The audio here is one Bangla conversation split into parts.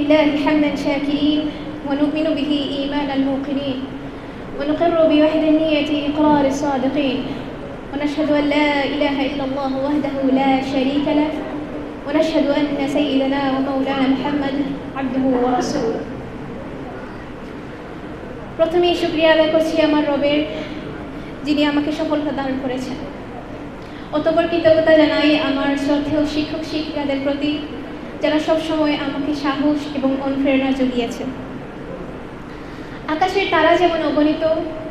لله حمدا شاكرين ونؤمن به إيمان الموقنين. ونقر بوحدانية إقرار الصادقين. ونشهد أن لا إله إلا الله وحده لا شريك له. ونشهد أن سيدنا ومولانا محمد عبده ورسوله. প্রথমে শুক্রিয়া আদায় করছি আমার রবের যিনি আমাকে সফলতা দান করেছেন। অতপর কৃতজ্ঞতা জানাই আমার শ্রদ্ধেয় শিক্ষক শিক্ষিকাদের প্রতি। যারা সবসময় আমাকে সাহস এবং অনুপ্রেরণা জুগিয়েছেন আকাশের তারা যেমন অগণিত,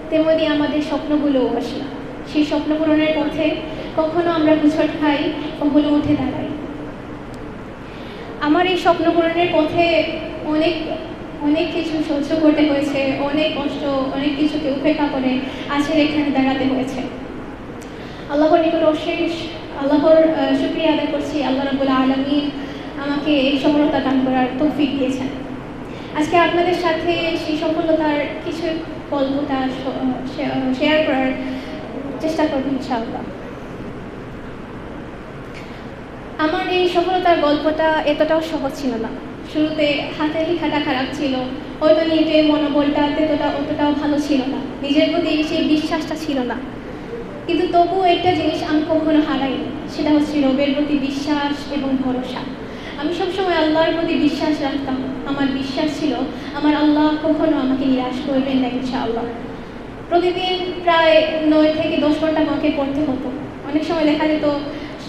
তেমনি আমাদের স্বপ্নগুলোও অসীম। সেই স্বপ্ন পূরণের পথে কখনো আমরা হুচট খাই কখনো উঠে দাঁড়াই। আমার এই স্বপ্ন পূরণের পথে অনেক অনেক কিছু সহ্য করতে হয়েছে, অনেক কষ্ট, অনেক কিছুকে উপেক্ষা করে আজকের এখানে দাঁড়াতে হয়েছে। আল্লাহর নিকট অশেষ, আল্লাহর শুক্রিয়া আদায় করছি, আল্লাহ রবুল আলমী আমাকে এই সফলতা দান করার তৌফিক দিয়েছেন। আজকে আপনাদের সাথে সেই সফলতার কিছু গল্পটা শেয়ার করার চেষ্টা করব ইনশাআল্লাহ। আমার এই সফলতার গল্পটা এতটাও সহজ ছিল না। শুরুতে হাতে লেখাটা খারাপ ছিল, হয়তো নিজের মনোবলটা এতটা অতটাও ভালো ছিল না। নিজের প্রতি সেই বিশ্বাসটা ছিল না। কিন্তু তবুও একটা জিনিস আমি কখনো হারাইনি, সেটা হচ্ছে রবের প্রতি বিশ্বাস এবং ভরসা। আমি সবসময় আল্লাহর প্রতি বিশ্বাস রাখতাম। আমার বিশ্বাস ছিল, আমার আল্লাহ কখনো আমাকে নিরাশ করবেন না, ইনশাআল্লাহ। প্রতিদিন প্রায় নয় থেকে দশ ঘণ্টা আমাকে পড়তে হতো। অনেক সময় দেখা যেত,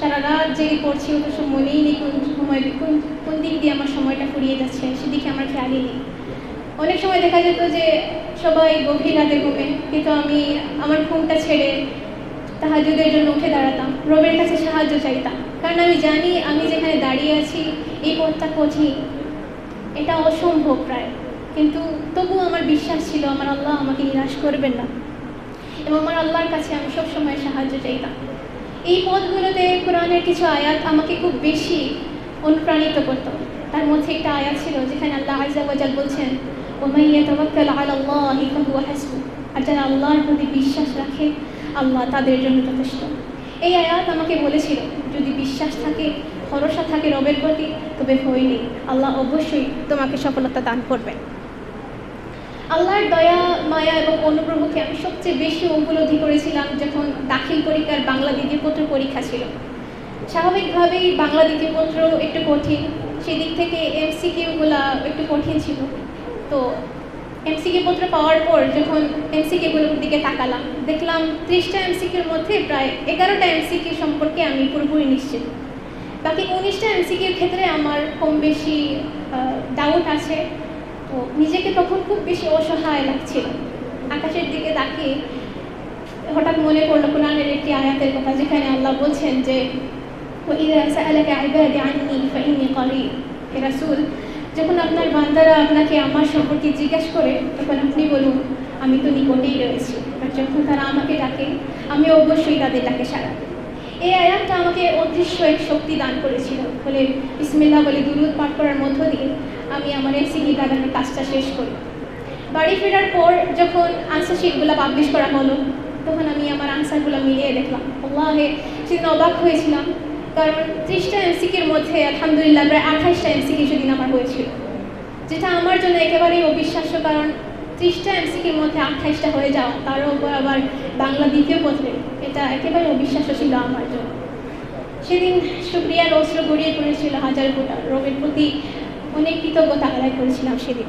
সারা রাত জেগে পড়ছি অত মনেই নেই কোন সময়, কোন কোন দিক দিয়ে আমার সময়টা ফুরিয়ে যাচ্ছে, সেদিকে আমার খেয়ালই নেই। অনেক সময় দেখা যেত যে সবাই গভীর রাতে ঘুমে, কিন্তু আমি, আমার ঘুমটা ছেড়ে তাহাজুদের জন্য উঠে দাঁড়াতাম। রবের কাছে সাহায্য চাইতাম। কারণ আমি জানি আমি যেখানে দাঁড়িয়ে আছি, এই পথটা কঠিন। এটা অসম্ভব প্রায়। কিন্তু তবু আমার বিশ্বাস ছিল, আমার আল্লাহ আমাকে নিরাশ করবেন না। এবং আমার আল্লাহর কাছে আমি সবসময় সাহায্য চাইতাম। এই পথগুলোতে কোরআনের কিছু আয়াত আমাকে খুব বেশি অনুপ্রাণিত করত। তার মধ্যে একটা আয়াত ছিল যেখানে আল্লাহ আজাল বলছেন ও ওমাইয়া তবাক্কাল আল্লাহ আর যারা আল্লাহর প্রতি বিশ্বাস রাখে আল্লাহ তাদের জন্য যথেষ্ট। এই আয়াত আমাকে বলেছিল, যদি বিশ্বাস থাকে, ভরসা থাকে রবের প্রতি, তবে ভয় নেই আল্লাহ অবশ্যই তোমাকে সফলতা দান করবেন। আল্লাহর দয়া, মায়া এবং অনুগ্রহকে আমি সবচেয়ে বেশি উপলব্ধি করেছিলাম যখন দাখিল পরীক্ষার বাংলা দ্বিতীয় পত্র পরীক্ষা ছিল। স্বাভাবিকভাবেই বাংলা দ্বিতীয় পত্র একটু কঠিন, সেদিক থেকে এমসি এমসিকিউগুলা একটু কঠিন ছিল। তো এমসিকিউ পত্র পাওয়ার পর যখন এমসিকিউগুলোর দিকে তাকালাম, দেখলাম ত্রিশটা এমসিকিউর মধ্যে প্রায় এগারোটা এমসিকিউ সম্পর্কে আমি পুরোপুরি নিশ্চিত। বাকি উনিশটা এমসিকিউর ক্ষেত্রে আমার কম বেশি ডাউট আছে। তো নিজেকে তখন খুব বেশি অসহায় লাগছিল। আকাশের দিকে তাকিয়ে হঠাৎ মনে পড়ল কোরআনের একটি আয়াতের কথা, যেখানে আল্লাহ বলছেন যে রাসুল যখন আপনার বান্দারা আপনাকে আমার সম্পর্কে জিজ্ঞাসা করে, তখন আপনি বলুন, আমি তো নিকটেই রয়েছি। আর যখন তারা আমাকে ডাকে, আমি অবশ্যই তাদের ডাকে সারা এই আয়াতটা আমাকে অদৃশ্য এক শক্তি দান করেছিল। বলে ইসমিল্লা বলে দুরুদ পাঠ করার মধ্য দিয়ে আমি আমার এই সিগি লাগানোর কাজটা শেষ করি। বাড়ি ফেরার পর যখন আনসার শিটগুলো পাবলিশ করা হলো, তখন আমি আমার আনসারগুলো মিলিয়ে দেখলাম। আল্লাহে, সেদিন অবাক হয়েছিলাম। কারণ ত্রিশটা এমসিকির মধ্যে, আলহামদুলিল্লাহ, প্রায় আঠাইশটা এমসিকি সেদিন আমার হয়েছিল। যেটা আমার জন্য একেবারেই অবিশ্বাস্য, কারণ ত্রিশটা এমসিকির মধ্যে আঠাইশটা হয়ে যাওয়া, তার উপর আবার বাংলা দ্বিতীয় পত্রে এটা একেবারে অবিশ্বাস্য ছিল আমার জন্য। সেদিন সুপ্রিয়ার অস্ত্র গড়িয়ে পড়েছিল হাজার ফোটা রোগের প্রতি অনেক কৃতজ্ঞতা আদায় করেছিলাম সেদিন।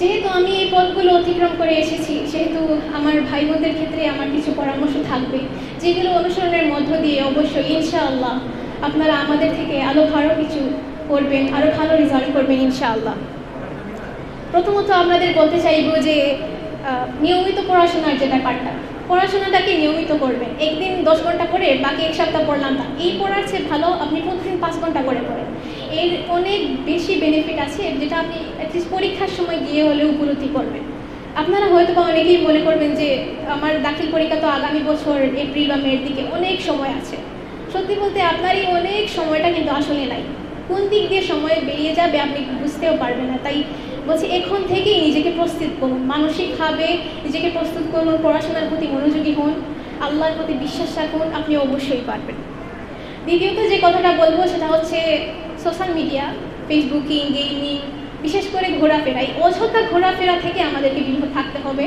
যেহেতু আমি এই পথগুলো অতিক্রম করে এসেছি, সেহেতু আমার ভাই বোনদের ক্ষেত্রে আমার কিছু পরামর্শ থাকবে, যেগুলো অনুসরণের মধ্য দিয়ে অবশ্যই, ইনশাআল্লাহ আপনারা আমাদের থেকে আরও ভালো কিছু করবেন আরও ভালো রেজাল্ট করবেন, ইনশাআল্লাহ। প্রথমত আপনাদের বলতে চাইব যে নিয়মিত পড়াশোনার যে ব্যাপারটা, পড়াশোনাটাকে নিয়মিত করবেন। একদিন দশ ঘণ্টা করে বাকি এক সপ্তাহ পড়লাম না। এই পড়ার চেয়ে ভালো আপনি প্রতিদিন পাঁচ ঘণ্টা করে পড়েন। এর অনেক বেশি বেনিফিট আছে যেটা আপনি অ্যাটলিস্ট পরীক্ষার সময় গিয়ে হলেও উপলব্ধি করবেন। আপনারা হয়তো বা অনেকেই মনে করবেন যে আমার দাখিল পরীক্ষা তো আগামী বছর, এপ্রিল বা মের দিকে অনেক সময় আছে। সত্যি বলতে আপনার এই অনেক সময়টা কিন্তু আসলে নাই। কোন দিক দিয়ে সময় বেরিয়ে যাবে আপনি বুঝতেও পারবেন না। তাই বলছি, এখন থেকেই নিজেকে প্রস্তুত করুন। মানসিকভাবে নিজেকে প্রস্তুত করুন, পড়াশোনার প্রতি মনোযোগী হন, আল্লাহর প্রতি বিশ্বাস রাখুন, আপনি অবশ্যই পারবেন। দ্বিতীয়ত যে কথাটা বলব সেটা হচ্ছে সোশ্যাল মিডিয়া ফেসবুকিং গেমিং বিশেষ করে ঘোরাফেরা। এই অযথা ঘোরাফেরা থেকে আমাদেরকে বিরত থাকতে হবে।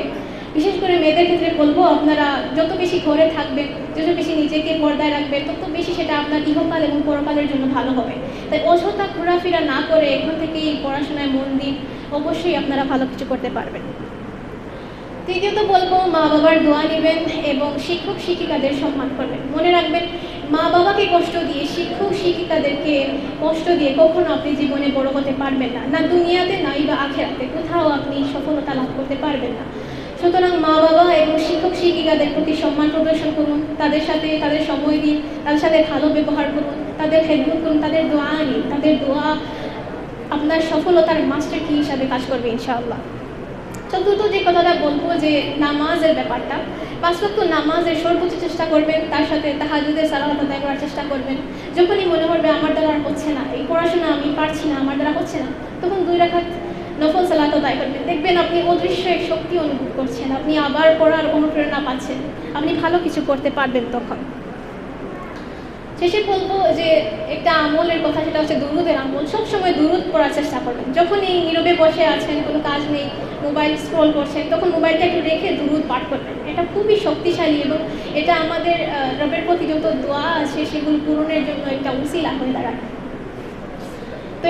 বিশেষ করে মেয়েদের ক্ষেত্রে বলব, আপনারা যত বেশি ঘরে থাকবেন, যত বেশি নিজেকে পর্দায় রাখবেন, তত বেশি সেটা আপনার ইহকাল এবং পরকালের জন্য ভালো হবে। তাই অযথা ঘোরাফেরা না করে এখন থেকে এই পড়াশোনায় মন দিন, অবশ্যই আপনারা ভালো কিছু করতে পারবেন। তৃতীয়ত বলব মা বাবার দোয়া নেবেন এবং শিক্ষক শিক্ষিকাদের সম্মান করবেন। মনে রাখবেন মা বাবাকে কষ্ট দিয়ে, শিক্ষক, শিক্ষিকাদেরকে কষ্ট দিয়ে কখনো আপনি জীবনে বড় হতে পারবেন না। না দুনিয়াতে, নাই বা আখেরাতে, কোথাও আপনি সফলতা লাভ করতে পারবেন না। সুতরাং মা বাবা এবং শিক্ষক, শিক্ষিকাদের প্রতি সম্মান প্রদর্শন করুন, তাদের সাথে তাদের সময় দিন, তাদের সাথে ভালো ব্যবহার করুন, তাদের খেদমত করুন, তাদের দোয়া নিন, তাদের দোয়া আপনার সফলতার মাস্টার কি হিসাবে কাজ করবে ইনশাআল্লাহ। চতুর্থ যে কথাটা বলব যে নামাজের ব্যাপারটা বাস্তব নামাজের সর্বোচ্চ চেষ্টা করবেন, তার সাথে তাহাজুদের সালাত আদায় করার চেষ্টা করবেন। যখনই মনে করবে আমার দ্বারা হচ্ছে না, এই পড়াশোনা আমি পারছি না, আমার দ্বারা হচ্ছে না, তখন দুই রাখাত নফল সালাত আদায় করবেন। দেখবেন আপনি অদৃশ্য শক্তি অনুভব করছেন, আপনি আবার পড়ার অনুপ্রেরণা পাচ্ছেন, আপনি ভালো কিছু করতে পারবেন তখন। শেষে বলব যে একটা আমলের কথা, সেটা হচ্ছে দুরুদের আমল। সবসময় দুরুদ পড়ার চেষ্টা করবেন। যখন এই নীরবে বসে আছেন, কোনো কাজ নেই মোবাইল স্ক্রল করছেন তখন মোবাইলটা একটু রেখে দুরুদ পাঠ করবেন এটা খুবই শক্তিশালী এবং এটা আমাদের রবের প্রতি যত দোয়া আছে, সেগুলো পূরণের জন্য একটা উসিলা হয়ে দাঁড়ায়। তো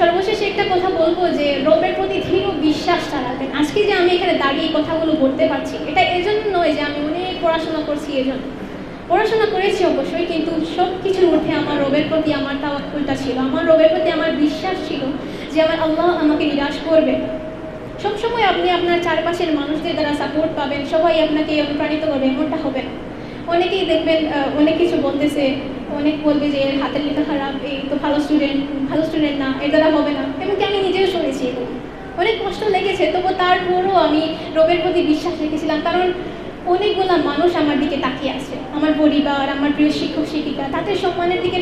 সর্বশেষে একটা কথা বলব যে, রবের প্রতি দৃঢ় বিশ্বাসটা রাখবেন আজকে যে আমি এখানে দাঁড়িয়ে কথাগুলো বলতে পারছি, এটা এজন্য নয় যে আমি অনেক পড়াশোনা করছি এজন্য। পড়াশোনা করেছি অবশ্যই, কিন্তু সব কিছুর ঊর্ধ্বে আমার রবের প্রতি আমার তাওয়াক্কুলটা ছিল। আমার রবের প্রতি আমার বিশ্বাস ছিল যে আমার আল্লাহ আমাকে নিরাশ করবে। সবসময় আপনি আপনার চারপাশের মানুষদের দ্বারা সাপোর্ট পাবেন, সবাই আপনাকে অনুপ্রাণিত করবে, এমনটা হবে না। অনেকেই দেখবেন অনেক কিছু বলতেছে, অনেক বলবে যে, এর হাতের লেখা খারাপ, এই তো ভালো স্টুডেন্ট ভালো স্টুডেন্ট না, এর দ্বারা হবে না। এমনকি আমি নিজেও শুনেছি এগুলো। অনেক কষ্ট লেগেছে তবু তারপরও আমি রবের প্রতি বিশ্বাস রেখেছিলাম, কারণ অনেকগুলা মানুষ আমার দিকে তাকিয়ে আছে। আমার পরিবার, আমার প্রিয় শিক্ষক, শিক্ষিকা, তাদের সম্মানের দিকে